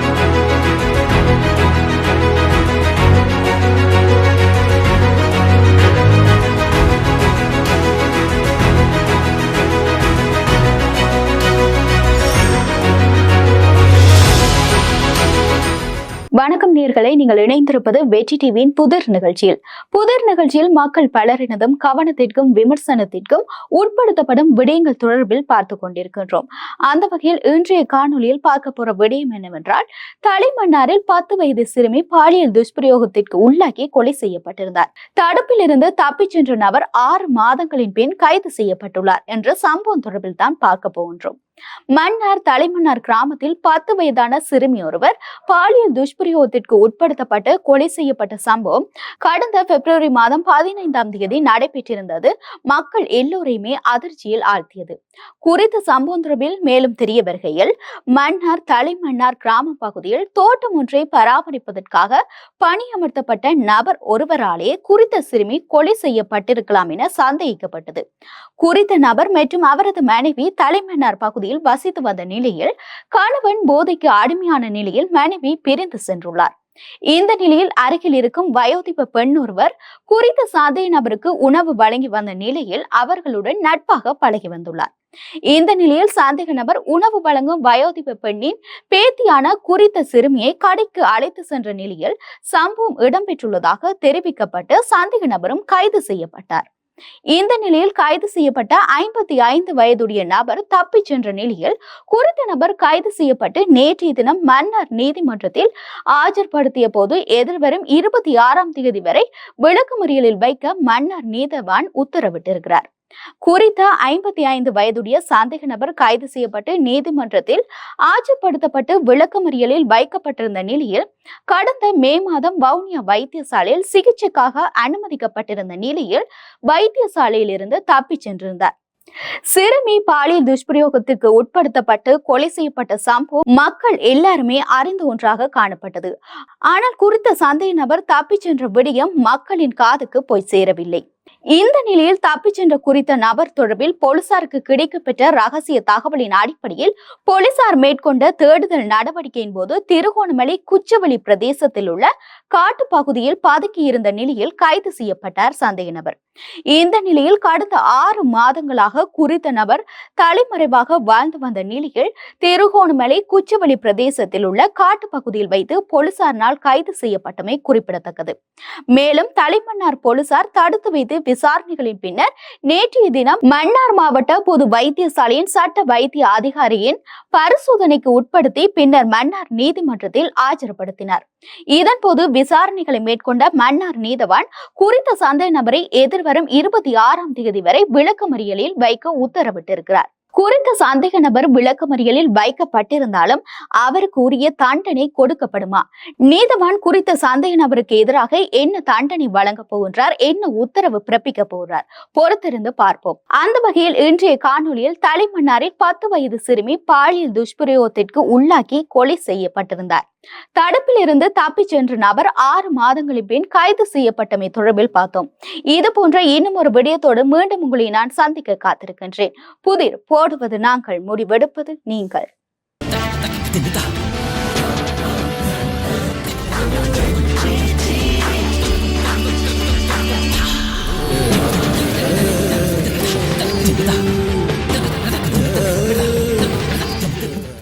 Thank you. வணக்கம் நேர்களை நீங்கள் இணைந்திருப்பது வெற்றி டிவியின் புதிர் நிகழ்ச்சியில். புதிர் நிகழ்ச்சியில் மக்கள் பலரினதும் கவனத்திற்கும் விமர்சனத்திற்கும் உட்படுத்தப்படும் விடயங்கள் தொடர்பில் பார்த்து கொண்டிருக்கின்றோம். அந்த வகையில் இன்றைய காணொலியில் பார்க்க போற விடயம் என்னவென்றால் தலைமன்னாரில் பத்து வயது சிறுமி பாலியல் துஷ்பிரயோகத்திற்கு உள்ளாக்கி கொலை செய்யப்பட்டிருந்தார். தடுப்பில் இருந்து தப்பிச் சென்ற நபர் ஆறு மாதங்களின் பின் கைது செய்யப்பட்டுள்ளார் என்ற சம்பவம் தொடர்பில் தான் பார்க்க போகின்றோம். மன்னார் தலைமன்னார் கிராமத்தில் பத்து வயதான சிறுமி ஒருவர் பாலியல் துஷ்பிரயோகத்திற்கு உட்படுத்தப்பட்டு கொலை செய்யப்பட்ட சம்பவம் கடந்த பிப்ரவரி மாதம் பதினைந்தாம் தேதி நடைபெற்றிருந்தது. மக்கள் எல்லோரையுமே அதிர்ச்சியில் ஆழ்த்தியது. குறித்த சம்பவம் தொடர்பில் மேலும் தெரிய வருகையில் மன்னார் தலைமன்னார் கிராம பகுதியில் தோட்டம் ஒன்றை பராமரிப்பதற்காக பணியமர்த்தப்பட்ட நபர் ஒருவராலே குறித்த சிறுமி கொலை செய்யப்பட்டிருக்கலாம் என சந்தேகிக்கப்பட்டது. குறித்த நபர் மற்றும் அவரது மனைவி தலைமன்னார் பகுதியில் பகுதியில் வசித்து வந்த நிலையில் கணவன் போதைக்கு அடிமையான நிலையில் மனைவி பிரிந்து சென்றுள்ளார். இந்த நிலையில் அருகில் இருக்கும் வயோதிப பெண் ஒருவர் குறித்த சந்தேக நபருக்கு உணவு வழங்கி வந்த நிலையில் அவர்களுடன் நட்பாக பழகி வந்துள்ளார். இந்த நிலையில் சந்தேக நபர் உணவு வழங்கும் வயோதிப பெண்ணின் பேத்தியான குறித்த சிறுமியை கடைக்கு அழைத்து சென்ற நிலையில் சம்பவம் இடம்பெற்றுள்ளதாக தெரிவிக்கப்பட்டு சந்தேக நபரும் கைது செய்யப்பட்டார். இந்த நிலையில் கைது செய்யப்பட்ட ஐம்பத்தி ஐந்து வயதுடைய நபர் தப்பிச் சென்ற நிலையில் குறித்த நபர் கைது செய்யப்பட்டு நேற்றைய தினம் மன்னார் நீதிமன்றத்தில் ஆஜர்படுத்திய போது எதிர்வரும் இருபத்தி ஆறாம் தேதி வரை விளக்குமறியலில் வைக்க மன்னார் நீதவான் உத்தரவிட்டிருக்கிறார். குறித்த ஐம்பத்தி ஐந்து வயதுடைய சந்தேக நபர் கைது செய்யப்பட்டு நீதிமன்றத்தில் ஆஜர்படுத்தப்பட்டு விளக்கமறியலில் வைக்கப்பட்டிருந்த நிலையில் கடந்த மே மாதம் வவுனியா வைத்தியசாலையில் சிகிச்சைக்காக அனுமதிக்கப்பட்டிருந்த நிலையில் வைத்தியசாலையில் இருந்து தப்பிச் சென்றிருந்தார். சிறுமி பாலியல் துஷ்பிரயோகத்திற்கு உட்படுத்தப்பட்டு கொலை செய்யப்பட்ட சம்பவம் மக்கள் எல்லாருமே அறிந்த ஒன்றாக காணப்பட்டது. ஆனால் குறித்த சந்தேக நபர் தப்பிச் சென்ற விடயம் மக்களின் காதுக்கு போய் சேரவில்லை. இந்த நிலையில் தப்பிச் சென்ற குறித்த நபர் தொடர்பில் போலீசாருக்கு கிடைக்கப்பெற்ற ரகசிய தகவலின் அடிப்படையில் போலீசார் மேற்கொண்ட தேடுதல் நடவடிக்கையின் போது திருகோணமலை குச்சவெளி பிரதேசத்தில் உள்ள காட்டு பகுதியில் பதுக்கியிருந்த நிலையில் கைது செய்யப்பட்டார் சந்தேக நபர். இந்த நிலையில் கடந்த ஆறு மாதங்களாக குறித்த நபர் தலைமறைவாக வாழ்ந்து வந்த நிலையில் திருகோணமலை குச்சவெளி பிரதேசத்தில் உள்ள காட்டு பகுதியில் வைத்து போலீசாரினால் கைது செய்யப்பட்டமை குறிப்பிடத்தக்கது. மேலும் தலைமன்னார் போலீசார் தடுத்து வைத்து விசாரணைகளின் பின்னர் நேற்றைய தினம் மன்னார் மாவட்ட பொது வைத்தியசாலையின் சட்ட வைத்திய அதிகாரியின் பரிசோதனைக்கு உட்படுத்தி பின்னர் மன்னார் நீதிமன்றத்தில் ஆஜர்படுத்தினார். இதன்போது விசாரணைகளை மேற்கொண்ட மன்னார் நீதவான் குறித்த சந்தேக நபரை எதிர்வரும் இருபத்தி ஆறாம் தேதி வரை விளக்கமறியலில் வைக்க உத்தரவிட்டிருக்கிறார். குறித்த சந்தேக நபர் விளக்கமறியலில் வைக்கப்பட்டிருந்தாலும் அவருக்கு உரிய தண்டனை கொடுக்கப்படுமா? நீதவான் குறித்த சந்தேக நபருக்கு எதிராக என்ன தண்டனை வழங்கப் போகின்றார்? என்ன உத்தரவு பிறப்பிக்க போகிறார் பொறுத்திருந்து பார்ப்போம். அந்த வகையில் இன்றைய காணொலியில் தலைமன்னாரில் பத்து வயது சிறுமி பாலியல் துஷ்பிரயோகத்திற்கு உள்ளாக்கி கொலை செய்யப்பட்டிருந்தார். தடுப்பில் இருந்து தப்பிச் சென்ற நபர் ஆறு மாதங்களின் பின் கைது செய்யப்பட்டமை தொடர்பில் பார்த்தோம். இது போன்ற இன்னும் ஒரு விடயத்தோடு மீண்டும் உங்களை நான் சந்திக்க காத்திருக்கின்றேன். புதிர் போடுவது நாங்கள் முடிவெடுப்பது நீங்கள்.